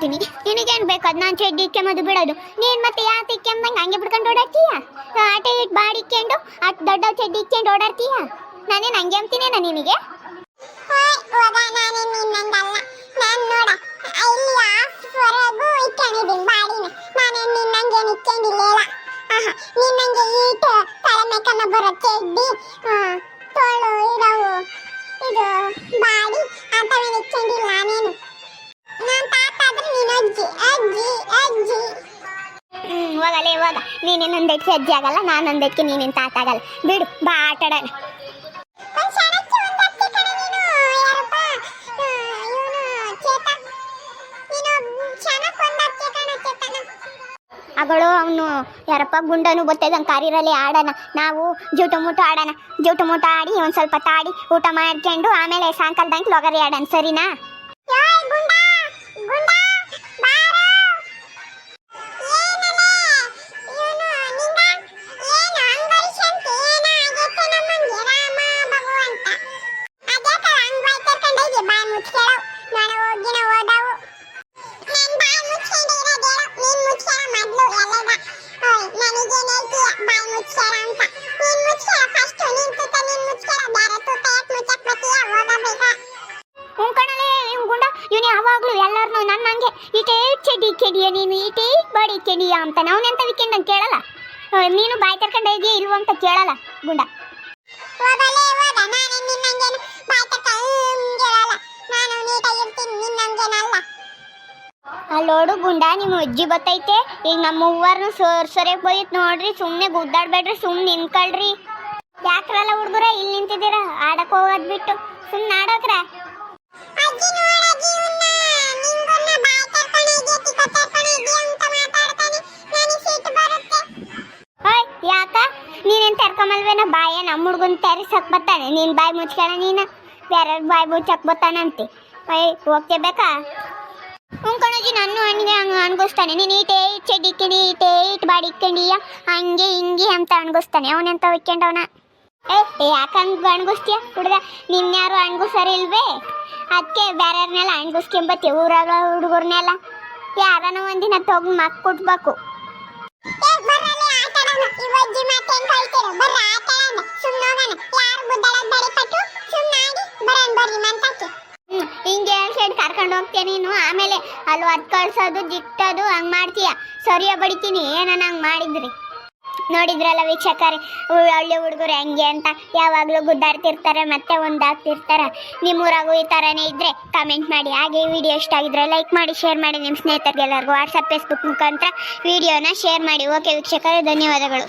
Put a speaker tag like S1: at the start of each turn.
S1: ಹಾಕೋದು ನಾನು ಚಡ್ಡಿ ಇಕ್ಕೆಂಬುದು ಬಿಡೋದು. ನೀನು ಮತ್ತೆ ಯಾವ ಇಕ್ಕೆಂಬಂಗೆ ಹಂಗೆ ಬಿಡ್ಕೊಂಡು ಓಡಾಡ್ತೀಯ? ಆಟ ಇಟ್ಟು ಬಾಡಿ ಇಕ್ಕೊಂಡು ಅಟ್ ದೊಡ್ಡ ಚಡ್ಡಿ ಇಕ್ಕೊಂಡು ಓಡಾಡ್ತೀಯ? ನಾನೇನು ಹಂಗೆ ಅಂತೀನೇನ ನಿನಗೆ?
S2: ನಾನೇ ನಾನು ನಿನ್ನಂಗೆ ಈಟ ತಲೆ ಮೇಕನ್ನ ಬರೋ ಚಡ್ಡಿ ತೋಳು ಇಡವು ಇದು ಬಾಡಿ ಇಟ್ಕೊಂಡಿಲ್ಲ. ನಾನೇನು ನೀನೇ
S1: ನೀನೇನು ಒಂದೆಟ್ಕೆ ಅಜ್ಜಿ ಆಗಲ್ಲ ನಾನು ಒಂದೆಟ್ಕೆ ನೀನೇನು ತಾತಾಗಲ್ಲ ಬಿಡು ಬಾ ಆಟ ಆಡೋಣ.
S2: ಒಂದ್ ಕ್ಷಣಕ್ಕೆ ಒಂದ್ ನೀನು ಯಾರಪ್ಪ? ಇವನು ಚೇತ. ನೀನು ಕ್ಷಣಕ್ಕೆ ಒಂದ್ ಕಣ ಚೇತನ.
S1: ಅಗಳು ಅವನು ಯಾರಪ್ಪ ಗುಂಡನು ಬರ್ತದಂಗೆ ಕಾರಿರಲ್ಲಿ ಆಡೋಣ. ನಾವು ಜೂಟು ಮೂಟ ಆಡೋಣ. ಜೂಟು ಮೂಟ ಆಡಿ ಒಂದು ಸ್ವಲ್ಪ ತಾಡಿ ಊಟ ಮಾಡ್ಕೊಂಡು ಆಮೇಲೆ ಸಾಯಂಕಾಲದಂಗೆ ಲೊಗರಿ ಆಡೋಣ ಸರಿನಾ? ಚಡಿ ಈಟೇ ಚೆಡಿ ಕೆಡಿಯ ನೀನು ಈಟೇ ಬಾಡಿ ಕೆಡಿಯ ಅಂತ. ಅವನೆಂತ ವೀಕೆಂಡ್ ಅಂತ ಕೇಳಲ್ಲ ನೀನು ಬಾಯಿ ತರ್ಕೊಂಡು ಇದೆಯಾ ಇಲ್ವ ಅಂತ ಕೇಳಲ್ಲ. ಗುಂಡ ಅಲ್ಲೋಡು ಗುಂಡ ನಿಮ್ಮ ಅಜ್ಜಿ ಬತ್ತೈತೆ. ಈಗ ನಮ್ಮ ಮೂವರ್ನು ಸೋರ್ ಸರಿಯಾಗಿ ಬೈತ್ ನೋಡ್ರಿ ಸುಮ್ಮನೆ ಗುದ್ದಾಡ್ಬೇಡ್ರಿ ಸುಮ್ಮನೆ ನಿಂತ್ಕೊಳ್ರಿ. ಯಾಕ್ರಲ್ಲ ಹುಡುಗರ ಇಲ್ಲಿ ನಿಂತಿದ್ದೀರಾ? ಆಡಕ್ಕೆ ಹೋಗೋದ್ ಬಿಟ್ಟು. ಸುಮ್ಮನೆ ಆಡೋಕ್ರ? ಯಾಕ? ನೀನೇನ್ ತೆರ್ಕೊಂಬಲ್ವೇನ? ಬಾಯ ನಮ್ಮ ಹುಡುಗನ ತರಿಸಕ್ ಬರ್ತಾನೆ. ನೀನ್ ಬಾಯಿ ಮುಚ್ಕೊಳ ನೀನು. ಬೇರೆ ಬಾಯಿ ಮುಚ್ಚಕ್ ಬರ್ತಾನಂತೆ. ಅಯ್ಯ ಹೋಗ್ತೇಬೇಕಾ ಬೇಕಾ? ಉಂಕೊಣೋಗಿ ನಾನು ಹಣ್ಣಿಗೆ ಹಂಗೆ ಅನ್ಗೋಸ್ತಾನೆ. ನೀನು ಈಟೇ ಇಟ್ ಚೆಡಿ ಇಕ್ಕಿಡಿ ಈಟೇ ಇಟ್ ಬಾಡಿ ಹಂಗೆ ಹಿಂಗೆ ಅಂತ ಅನ್ಗೋಸ್ತಾನೆ. ಅವನೆಂತ ಒಯ್ಕೊಂಡವನ? ಏ, ಯಾಕೆ ಹಂಗೆ ಅಣ್ಗಿಸ್ತೀಯ ಹುಡುಗ ನಿನ್ಯಾರು ಅಣ್ಗುಸರಿ ಇಲ್ವೇ ಅದಕ್ಕೆ ಬೇರೆಯವ್ರನ್ನೆಲ್ಲ ಅಣ್ಗಿಸ್ಕೊಂಬತ್ತಿ ಊರಾಗ ಹುಡುಗರ್ನೆಲ್ಲ? ಯಾರನ ಒಂದಿನ ತಗೊಂಡು ಮಕ್ ಕೊಟ್ಬೇಕು
S2: ಏ ಅಜ್ಜಿ ಮಾತೇನ್ ಕಳ್ತೀರೋ ಬರ್ರ ಆಟ ಆಡೋಣ ಸುಮ್ಮನೆ ಹೋಗೋಣ ಯಾರು ಗುದ್ದಾಡೋದು ಬಡಿಪಟ್ಟು ಪಟ್ಟು ಆಡಿ ಬರೋಣ ಬರ್ರಿ ಮಂತಕ್ಕೆ
S1: ಹಿಂಗೆ ಸೈಡ್ ಕರ್ಕೊಂಡು ಹೋಗ್ತೀಯ ನೀನು. ಆಮೇಲೆ ಅಲ್ಲಿ ಒದ್ ಕಳ್ಸೋದು ಜಿಟ್ಟೋದು ಹಂಗೆ ಮಾಡ್ತೀಯ? ಸರಿಯ ಬಡಿತೀನಿ. ಏನ ಹಂಗ್ ಮಾಡಿದ್ರಿ? ನೋಡಿದ್ರಲ್ಲ ವೀಕ್ಷಕರೇ ಹಳ್ಳಿ ಹುಡುಗರು ಹೆಂಗೆ ಅಂತ ಯಾವಾಗಲೂ ಗುದ್ದಾಡ್ತಿರ್ತಾರೆ, ಮತ್ತೆ ಒಂದಾಗ್ತಿರ್ತಾರೆ. ನಿಮ್ಮೂರಾಗೂ ಈ ಥರನೇ ಇದ್ದರೆ ಕಮೆಂಟ್ ಮಾಡಿ. ಹಾಗೆ ವಿಡಿಯೋ ಇಷ್ಟ ಆಗಿದ್ರೆ ಲೈಕ್ ಮಾಡಿ ಶೇರ್ ಮಾಡಿ. ನಿಮ್ಮ ಸ್ನೇಹಿತರಿಗೆಲ್ಲರಿಗೂ ವಾಟ್ಸಪ್ ಫೇಸ್ಬುಕ್ ಮುಖಾಂತರ ವಿಡಿಯೋನ ಶೇರ್ ಮಾಡಿ. ಓಕೆ ವೀಕ್ಷಕರೇ, ಧನ್ಯವಾದಗಳು.